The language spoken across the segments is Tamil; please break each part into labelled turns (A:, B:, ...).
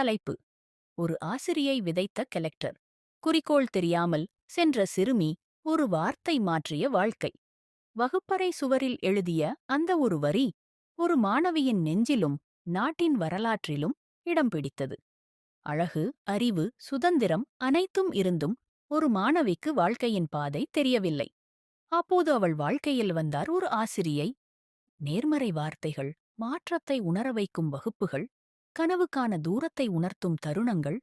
A: தலைப்பு. ஒரு ஆசிரியை விதைத்த கலெக்டர். குறிக்கோள் தெரியாமல் சென்ற சிறுமி ஒரு வார்த்தை மாற்றிய வாழ்க்கை. வகுப்பறை சுவரில் எழுதிய அந்த ஒரு வரி ஒரு மாணவியின் நெஞ்சிலும் நாட்டின் வரலாற்றிலும் இடம் பிடித்தது. அழகு அறிவு சுதந்திரம் அனைத்தும் இருந்தும் ஒரு மாணவிக்கு வாழ்க்கையின் பாதை தெரியவில்லை. அப்போது அவள் வாழ்க்கையில் வந்தார் ஒரு ஆசிரியை. நேர்மறை வார்த்தைகள் மாற்றத்தை உணர வைக்கும் வகுப்புகள் கனவுக்கான தூரத்தை உணர்த்தும் தருணங்கள்.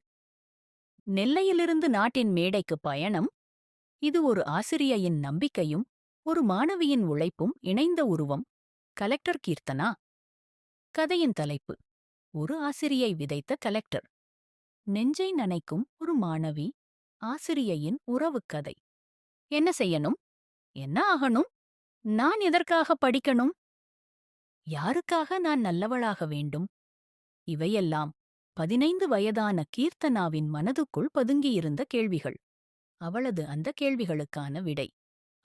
A: நெல்லையிலிருந்து நாட்டின் மேடைக்கு பயணம். இது ஒரு ஆசிரியையின் நம்பிக்கையும் ஒரு மாணவியின் உழைப்பும் இணைந்த உருவம். கலெக்டர் கீர்த்தனா. கதையின் தலைப்பு ஒரு ஆசிரியை விதைத்த கலெக்டர். நெஞ்சை நனைக்கும் ஒரு மாணவி ஆசிரியையின் உறவுக் கதை. என்ன செய்யணும்? என்ன ஆகணும்? நான் எதற்காக படிக்கணும்? யாருக்காக நான் நல்லவளாக வேண்டும்? இவையெல்லாம் பதினைந்து வயதான கீர்த்தனாவின் மனதுக்குள் பதுங்கியிருந்த கேள்விகள். அவளது அந்த கேள்விகளுக்கான விடை.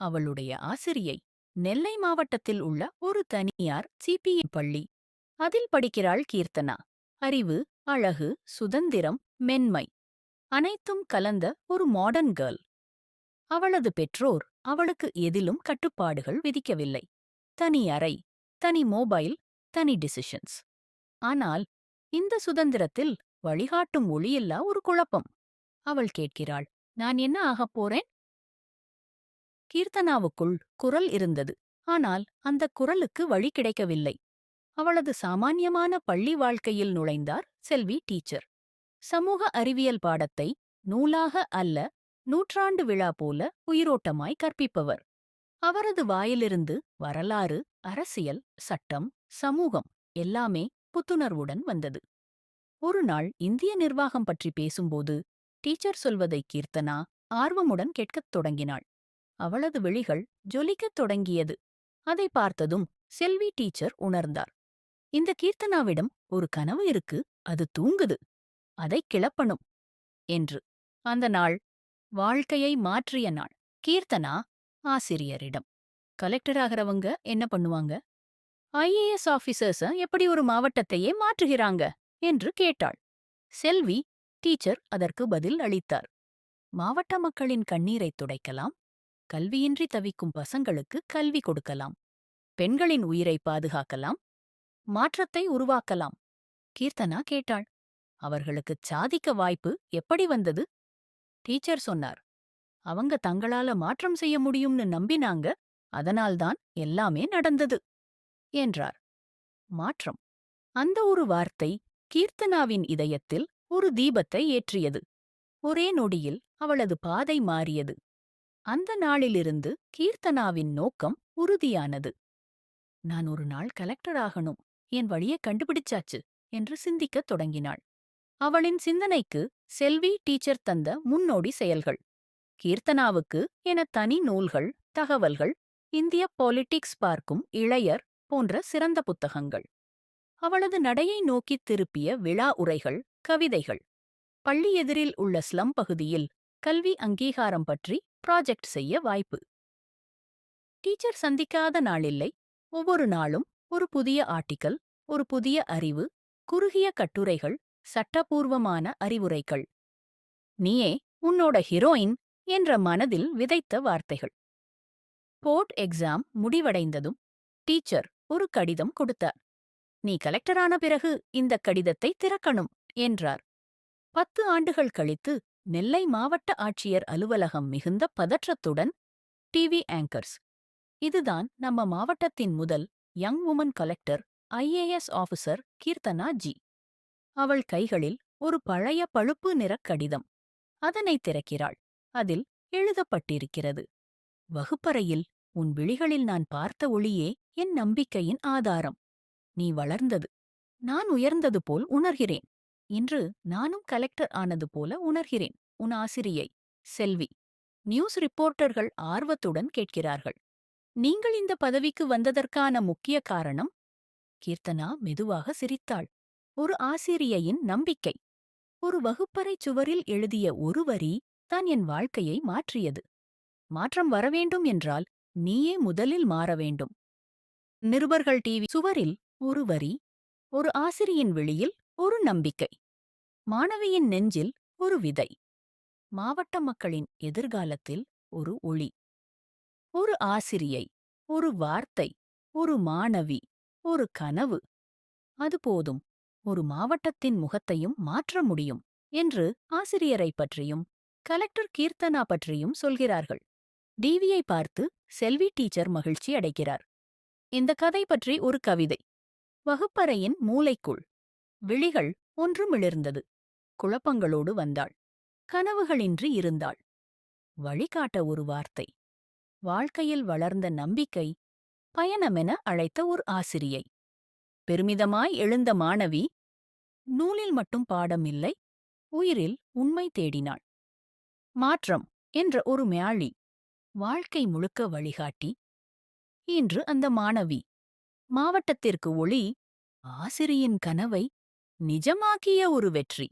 A: அவளுடைய ஆசிரியை நெல்லை மாவட்டத்தில் உள்ள ஒரு தனியார் சிபிஎம் பள்ளி. அதில் படிக்கிறாள் கீர்த்தனா. அறிவு அழகு சுதந்திரம் மென்மை அனைத்தும் கலந்த ஒரு மாடர்ன் கேர்ள். அவளது பெற்றோர் அவளுக்கு எதிலும் கட்டுப்பாடுகள் விதிக்கவில்லை. தனி அறை தனி மொபைல் தனி டிசிஷன்ஸ். ஆனால் இந்த சுதந்திரத்தில் வழிகாட்டும் ஒளியில்லா ஒரு குழப்பம். அவள் கேட்கிறாள் நான் என்ன ஆகப் போறேன்? கீர்த்தனாவுக்குள் குரல் இருந்தது. ஆனால் அந்த குரலுக்கு வழி கிடைக்கவில்லை. அவளது சாமானியமான பள்ளி வாழ்க்கையில் நுழைந்தார் செல்வி டீச்சர். சமூக அறிவியல் பாடத்தை நூலாக அல்ல நூற்றாண்டு விழா போல உயிரோட்டமாய் கற்பிப்பவர். அவரது வாயிலிருந்து வரலாறு அரசியல் சட்டம் சமூகம் எல்லாமே புத்துணர்வுடன் வந்தது. ஒரு நாள் இந்திய நிர்வாகம் பற்றி பேசும்போது டீச்சர் சொல்வதை கீர்த்தனா ஆர்வமுடன் கேட்கத் தொடங்கினாள். அவளது விழிகள் ஜொலிக்கத் தொடங்கியது. அதை பார்த்ததும் செல்வி டீச்சர் உணர்ந்தார். இந்த கீர்த்தனாவிடம் ஒரு கனவு இருக்கு அது தூங்குது. அதை கிளப்பணும் என்று. அந்த நாள் வாழ்க்கையை மாற்றிய நாள். கீர்த்தனா ஆசிரியரிடம். கலெக்டர் ஆகிறவங்க என்ன பண்ணுவாங்க? ஐஏஎஸ் ஆபீசர்ஸ எப்படி ஒரு மாவட்டத்தையே மாற்றுகிறாங்க? என்று கேட்டாள். செல்வி டீச்சர் அதற்கு பதில் அளித்தார். மாவட்ட மக்களின் கண்ணீரைத் துடைக்கலாம் கல்வியின்றி தவிக்கும் பசங்களுக்கு கல்வி கொடுக்கலாம் பெண்களின் உயிரை பாதுகாக்கலாம் மாற்றத்தை உருவாக்கலாம் கீர்த்தனா கேட்டாள். அவர்களுக்குச் சாதிக்க வாய்ப்பு எப்படி வந்தது? டீச்சர் சொன்னார். அவங்க தங்களால மாற்றம் செய்ய முடியும்னு நம்பினாங்க அதனால்தான் எல்லாமே நடந்தது. என்றார். மாற்றம். அந்த ஒரு வார்த்தை கீர்த்தனாவின் இதயத்தில் ஒரு தீபத்தை ஏற்றியது. ஒரே நொடியில் அவளது பாதை மாறியது. அந்த நாளிலிருந்து கீர்த்தனாவின் நோக்கம் உறுதியானது. நான் ஒரு நாள் கலெக்டர் ஆகணும். என் வழியை கண்டுபிடிச்சாச்சு என்று சிந்திக்கத் தொடங்கினாள். அவளின் சிந்தனைக்கு செல்வி டீச்சர் தந்த முன்னோடி செயல்கள். கீர்த்தனாவுக்கு என தனி நூல்கள் தகவல்கள் இந்திய பாலிடிக்ஸ் பார்க்கும் இளையர் போன்ற சிறந்த புத்தகங்கள். அவளது நடையை நோக்கித் திருப்பிய விழா உரைகள் கவிதைகள். பள்ளி எதிரில் உள்ள ஸ்லம் பகுதியில் கல்வி அங்கீகாரம் பற்றி ப்ராஜெக்ட் செய்ய வாய்ப்பு. டீச்சர் சந்திக்காத நாளில்லை ஒவ்வொரு நாளும் ஒரு புதிய ஆர்டிக்கல் ஒரு புதிய அறிவு குறுகிய கட்டுரைகள் சட்டபூர்வமான அறிவுரைகள். நீயே உன்னோட ஹீரோயின் என்ற மனதில் விதைத்த வார்த்தைகள். போர்ட் எக்ஸாம் முடிவடைந்ததும் டீச்சர் ஒரு கடிதம் கொடுத்தார். நீ கலெக்டரான பிறகு இந்த கடிதத்தை திறக்கணும் என்றார். பத்து ஆண்டுகள் கழித்து நெல்லை மாவட்ட ஆட்சியர் அலுவலகம் மிகுந்த பதற்றத்துடன் டிவி ஆங்கர்ஸ். இதுதான் நம்ம மாவட்டத்தின் முதல் young woman collector IAS officer Keerthana ji. அவள் கைகளில் ஒரு பழைய பழுப்பு நிறக் கடிதம். அதனை திறக்கிறாள். அதில் எழுதப்பட்டிருக்கிறது. வகுப்பறையில் உன் விழிகளில் நான் பார்த்த ஒளியே என் நம்பிக்கையின் ஆதாரம். நீ வளர்ந்தது. நான் உயர்ந்தது போல் உணர்கிறேன். இன்று நானும் கலெக்டர் ஆனது போல உணர்கிறேன். உன் ஆசிரியை செல்வி. நியூஸ் ரிப்போர்ட்டர்கள் ஆர்வத்துடன் கேட்கிறார்கள். நீங்கள் இந்த பதவிக்கு வந்ததற்கான முக்கிய காரணம்? கீர்த்தனா மெதுவாக சிரித்தாள். ஒரு ஆசிரியையின் நம்பிக்கை. ஒரு வகுப்பறைச் சுவரில் எழுதிய ஒரு வரி தான் என் வாழ்க்கையை மாற்றியது. மாற்றம் வரவேண்டும் என்றால் நீயே முதலில் மாற வேண்டும். நிருபர்கள் டிவி சுவரில் ஒரு வரி ஒரு ஆசிரியின் வெளியில் ஒரு நம்பிக்கை மாணவியின் நெஞ்சில் ஒரு விதை மாவட்ட மக்களின் எதிர்காலத்தில் ஒரு ஒளி ஒரு ஆசிரியை ஒரு வார்த்தை ஒரு மாணவி ஒரு கனவு அது போதும் ஒரு மாவட்டத்தின் முகத்தையும் மாற்ற முடியும் என்று ஆசிரியரைப் பற்றியும் கலெக்டர் கீர்த்தனா பற்றியும் சொல்கிறார்கள். டிவியை பார்த்து செல்வி டீச்சர் மகிழ்ச்சி அடைகிறார். இந்த கதை பற்றி ஒரு கவிதை. வகுப்பறையின் மூலைக்குள் விழிகள் ஒன்றும் மிளிர்ந்தது குழப்பங்களோடு வந்தாள். கனவுகளின்றி இருந்தாள். வழிகாட்ட ஒரு வார்த்தை. வாழ்க்கையில் வளர்ந்த நம்பிக்கை பயணமென அழைத்த ஒரு ஆசிரியை. பெருமிதமாய் எழுந்த மாணவி நூலில் மட்டும் பாடம் இல்லை உயிரில் உண்மை தேடினாள். மாற்றம் என்ற ஒரு மியாழி வாழ்க்கை முழுக்க வழிகாட்டி இன்று அந்த மாணவி. மாவட்டத்திற்கு ஒளி ஆசிரியின் கனவை நிஜமாக்கிய ஒரு வெற்றி.